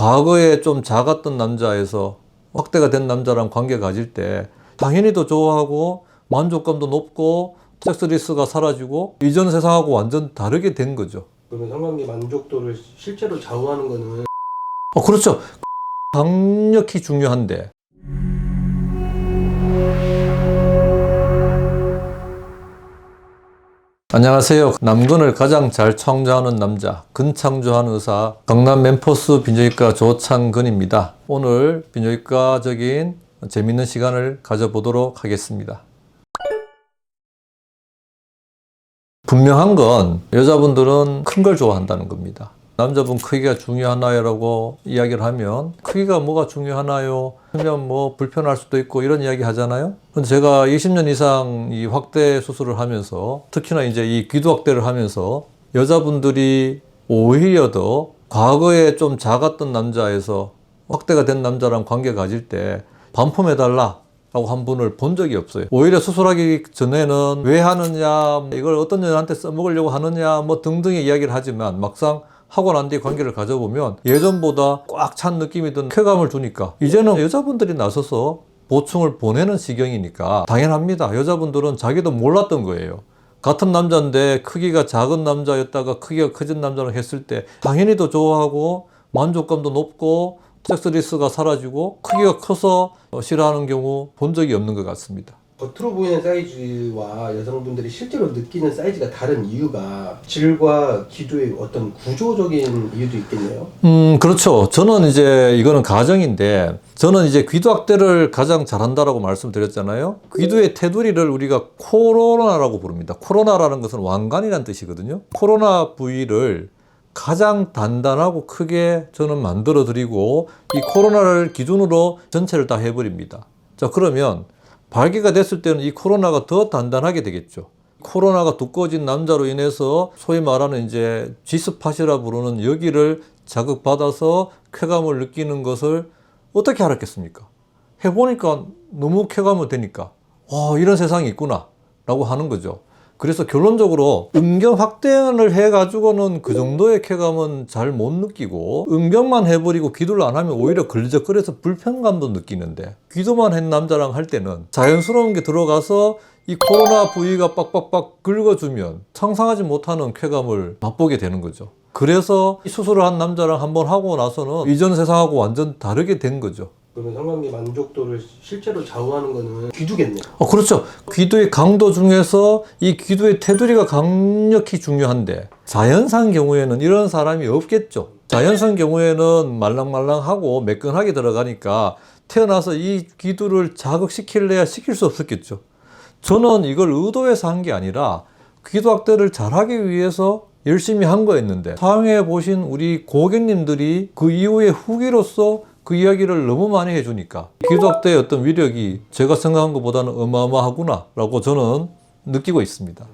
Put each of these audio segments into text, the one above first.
과거에 좀 작았던 남자에서 확대가 된 남자랑 관계 가질 때 당연히 더 좋아하고 만족감도 높고 섹스리스가 사라지고 이전 세상하고 완전 다르게 된 거죠. 그러면 성관계 만족도를 실제로 좌우하는 거는 어, 그렇죠. 강력히 중요한데. 안녕하세요. 남근을 가장 잘 창조하는 남자, 근창조하는 의사, 강남 멤퍼스 빈정외과 조창근입니다. 오늘 빈정외과적인 재밌는 시간을 가져보도록 하겠습니다. 분명한 건 여자분들은 큰 걸 좋아한다는 겁니다. 남자분 크기가 중요하나요라고 이야기를 하면 크기가 뭐가 중요하나요? 하면 뭐 불편할 수도 있고 이런 이야기 하잖아요. 근데 제가 20년 이상 이 확대 수술을 하면서 특히나 이제 이 귀도 확대를 하면서 여자분들이 오히려 더 과거에 좀 작았던 남자에서 확대가 된 남자랑 관계 가질 때 반품해 달라. 라고 한 분을 본 적이 없어요. 오히려 수술하기 전에는 왜 하느냐, 이걸 어떤 여자한테 써먹으려고 하느냐, 뭐 등등의 이야기를 하지만 막상 하고 난 뒤에 관계를 가져보면 예전보다 꽉 찬 느낌이 든 쾌감을 주니까 이제는 여자분들이 나서서 보충을 보내는 지경이니까 당연합니다. 여자분들은 자기도 몰랐던 거예요. 같은 남자인데 크기가 작은 남자였다가 크기가 커진 남자랑 했을 때 당연히 더 좋아하고 만족감도 높고 섹스리스가 사라지고 크기가 커서 싫어하는 경우 본 적이 없는 것 같습니다. 겉으로 보이는 사이즈와 여성분들이 실제로 느끼는 사이즈가 다른 이유가 질과 기도의 어떤 구조적인 이유도 있겠네요. 음, 그렇죠. 저는 이제 이거는 가정인데 저는 이제 귀도 확대를 가장 잘한다라고 말씀드렸잖아요. 귀도의 테두리를 우리가 코로나라고 부릅니다. 코로나라는 것은 왕관이라는 뜻이거든요. 코로나 부위를 가장 단단하고 크게 저는 만들어 드리고 이 코로나를 기준으로 전체를 다 해버립니다. 자, 그러면 발기가 됐을 때는 이 코로나가 더 단단하게 되겠죠. 코로나가 두꺼워진 남자로 인해서 소위 말하는 이제 G스팟이라 부르는 여기를 자극받아서 쾌감을 느끼는 것을 어떻게 알았겠습니까? 해보니까 너무 쾌감을 되니까 와 이런 세상이 있구나 라고 하는 거죠. 그래서 결론적으로 음경 확대를 해가지고는 그 정도의 쾌감은 잘 못 느끼고 음경만 해버리고 귀도를 안 하면 오히려 걸리적거려서 불편감도 느끼는데 귀도만 한 남자랑 할 때는 자연스러운 게 들어가서 이 코로나 부위가 빡빡빡 긁어주면 상상하지 못하는 쾌감을 맛보게 되는 거죠. 그래서 이 수술을 한 남자랑 한번 하고 나서는 이전 세상하고 완전 다르게 된 거죠. 그러면 성관계 만족도를 실제로 좌우하는 거는 귀두겠네요. 어, 그렇죠. 귀도의 강도 중에서 이 귀도의 테두리가 강력히 중요한데 자연산 경우에는 이런 사람이 없겠죠. 자연산 경우에는 말랑말랑하고 매끈하게 들어가니까 태어나서 이 귀두를 자극시킬래야 시킬 수 없었겠죠. 저는 이걸 의도해서 한 게 아니라 귀도 확대를 잘하기 위해서 열심히 한 거였는데 사용해 보신 우리 고객님들이 그 이후에 후기로서 그 이야기를 너무 많이 해주니까 확대의 어떤 위력이 제가 생각한 것보다는 어마어마하구나 라고 저는 느끼고 있습니다.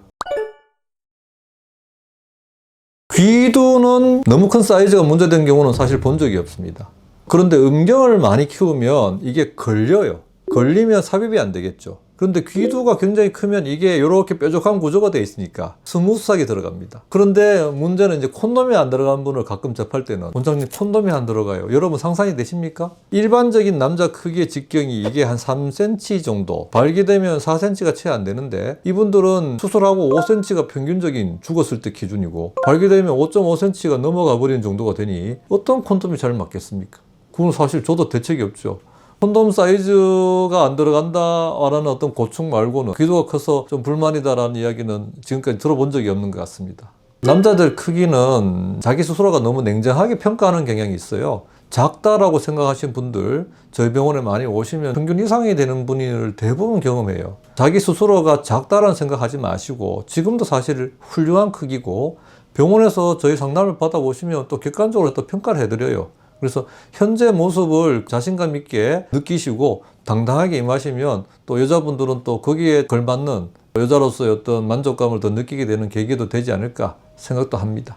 귀두는 너무 큰 사이즈가 문제된 경우는 사실 본 적이 없습니다. 그런데 음경을 많이 키우면 이게 걸려요. 걸리면 삽입이 안 되겠죠. 그런데 귀두가 굉장히 크면 이게 이렇게 뾰족한 구조가 되어 있으니까 스무스하게 들어갑니다. 그런데 문제는 이제 콘돔이 안 들어간 분을 가끔 접할 때는 원장님 콘돔이 안 들어가요. 여러분 상상이 되십니까? 일반적인 남자 크기의 직경이 이게 한 3cm 정도 발기되면 4cm가 채 안 되는데 이분들은 수술하고 5cm가 평균적인 죽었을 때 기준이고 발기되면 5.5cm가 넘어가 버리는 정도가 되니 어떤 콘돔이 잘 맞겠습니까? 그건 사실 저도 대책이 없죠. 콘돔 사이즈가 안 들어간다라는 어떤 고충 말고는 기도가 커서 좀 불만이다라는 이야기는 지금까지 들어본 적이 없는 것 같습니다. 남자들 크기는 자기 스스로가 너무 냉정하게 평가하는 경향이 있어요. 작다라고 생각하시는 분들 저희 병원에 많이 오시면 평균 이상이 되는 분을 대부분 경험해요. 자기 스스로가 작다라는 생각하지 마시고 지금도 사실 훌륭한 크기고 병원에서 저희 상담을 받아보시면 또 객관적으로 또 평가를 해드려요. 그래서 현재 모습을 자신감 있게 느끼시고 당당하게 임하시면 또 여자분들은 또 거기에 걸맞는 여자로서의 어떤 만족감을 더 느끼게 되는 계기도 되지 않을까 생각도 합니다.